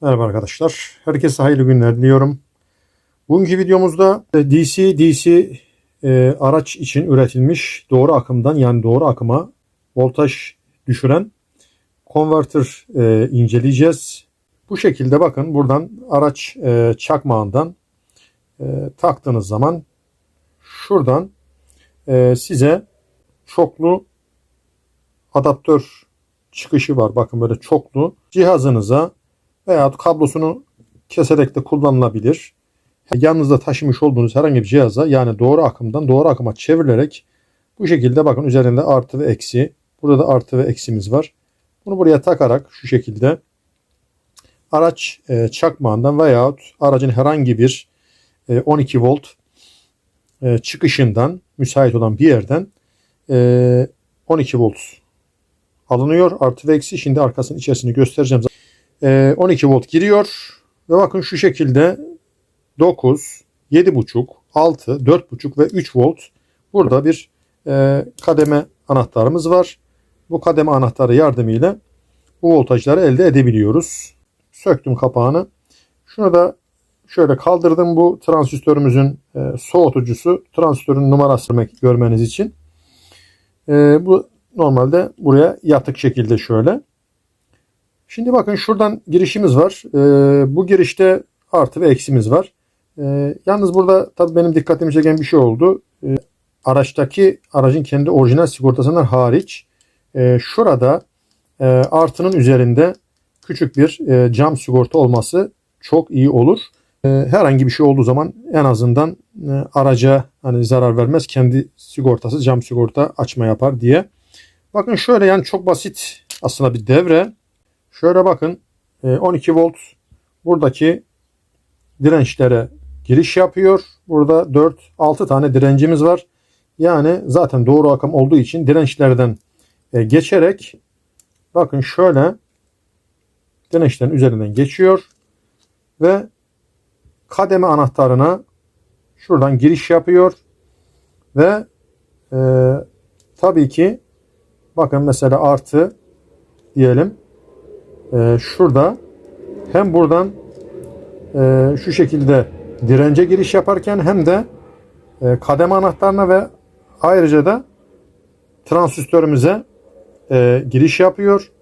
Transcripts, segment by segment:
Merhaba arkadaşlar. Herkese hayırlı günler diliyorum. Bugünkü videomuzda DC DC e, araç için üretilmiş doğru akımdan yani doğru akıma voltaj düşüren konverter e, inceleyeceğiz. Bu şekilde bakın buradan araç e, çakmağından e, taktığınız zaman şuradan e, size çoklu adaptör çıkışı var. Bakın böyle çoklu cihazınıza veya kablosunu keserek de kullanılabilir. Yanınızda taşımış olduğunuz herhangi bir cihaza yani doğru akımdan doğru akıma çevrilerek bu şekilde bakın üzerinde artı ve eksi. Burada da artı ve eksimiz var. Bunu buraya takarak şu şekilde araç e, çakmağından veyahut aracın herhangi bir e, 12 volt e, çıkışından müsait olan bir yerden e, 12 volt alınıyor. Artı ve eksi. Şimdi arkasının içerisini göstereceğim. E, 12 volt giriyor. Ve bakın şu şekilde 9, 7.5, 6, 4.5 ve 3 volt burada bir e, kademe anahtarımız var. Bu kademe anahtarı yardımıyla bu voltajları elde edebiliyoruz. Söktüm kapağını. Şunu da şöyle kaldırdım. Bu transistörümüzün e, soğutucusu. Transistörün numarasını görmeniz için. E, bu normalde buraya yatık şekilde şöyle. Şimdi bakın şuradan girişimiz var. E, bu girişte artı ve eksimiz var. E, yalnız burada tabii benim dikkatimi çeken bir şey oldu. E, araçtaki aracın kendi orijinal sigortasından hariç e, şurada e, artının üzerinde küçük bir e, cam sigorta olması çok iyi olur. E, herhangi bir şey olduğu zaman en azından araca hani zarar vermez. Kendi sigortası cam sigorta açma yapar diye. Bakın şöyle yani çok basit aslında bir devre. Şöyle bakın e, 12 volt buradaki dirençlere giriş yapıyor. Burada 4-6 tane direncimiz var. Yani zaten doğru akım olduğu için dirençlerden e, geçerek bakın şöyle dirençlerin üzerinden geçiyor ve kademe anahtarına şuradan giriş yapıyor ve e, tabii ki bakın mesela artı diyelim e, şurada hem buradan e, şu şekilde dirence giriş yaparken hem de e, kademe anahtarına ve ayrıca da transistörümüze e, giriş yapıyor.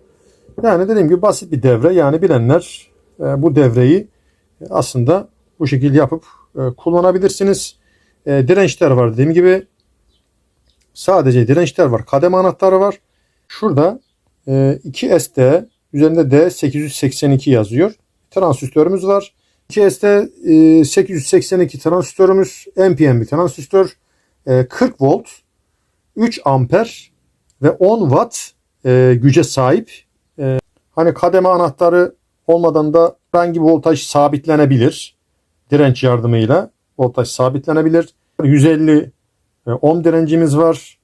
Yani dediğim gibi basit bir devre. Yani bilenler e, bu devreyi aslında bu şekilde yapıp e, kullanabilirsiniz. E, dirençler var dediğim gibi. Sadece dirençler var. Kademe anahtarı var. Şurada e, 2 SD üzerinde D 882 yazıyor. Transistörümüz var. 2 SD e, 882 transistörümüz NPN bir transistör. E, 40 volt 3 amper ve 10 watt e, güce sahip. E, hani kademe anahtarı olmadan da herhangi bir voltaj sabitlenebilir. Direnç yardımıyla voltaj sabitlenebilir. 150 e, ohm direncimiz var.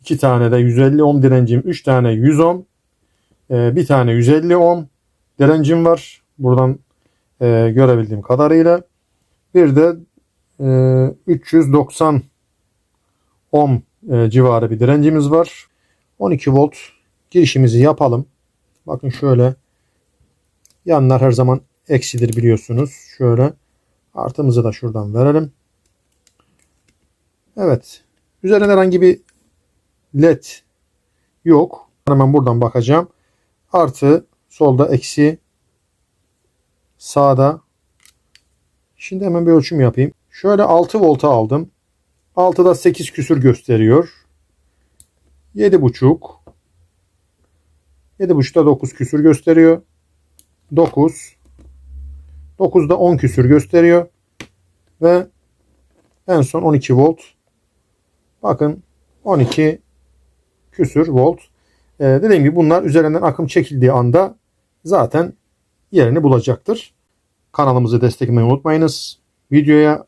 2 tane de 150 ohm direncim, 3 tane 100 ohm, e, bir tane 150 ohm direncim var. Buradan e, görebildiğim kadarıyla. Bir de e, 390 ohm e, civarı bir direncimiz var. 12 volt girişimizi yapalım. Bakın şöyle yanlar her zaman eksidir biliyorsunuz. Şöyle artımızı da şuradan verelim. Evet. Üzerinde herhangi bir led yok. Hemen buradan bakacağım. Artı solda eksi sağda. Şimdi hemen bir ölçüm yapayım. Şöyle 6 volta aldım. 6'da 8 küsür gösteriyor. 7.5 7.5'da 9 küsür gösteriyor. 9 9'da 10 küsür gösteriyor. Ve en son 12 volt. Bakın 12 küsür volt. Ee, dediğim gibi bunlar üzerinden akım çekildiği anda zaten yerini bulacaktır. Kanalımızı desteklemeyi unutmayınız. Videoya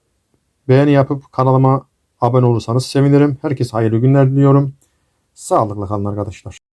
beğeni yapıp kanalıma abone olursanız sevinirim. Herkese hayırlı günler diliyorum. Sağlıkla kalın arkadaşlar.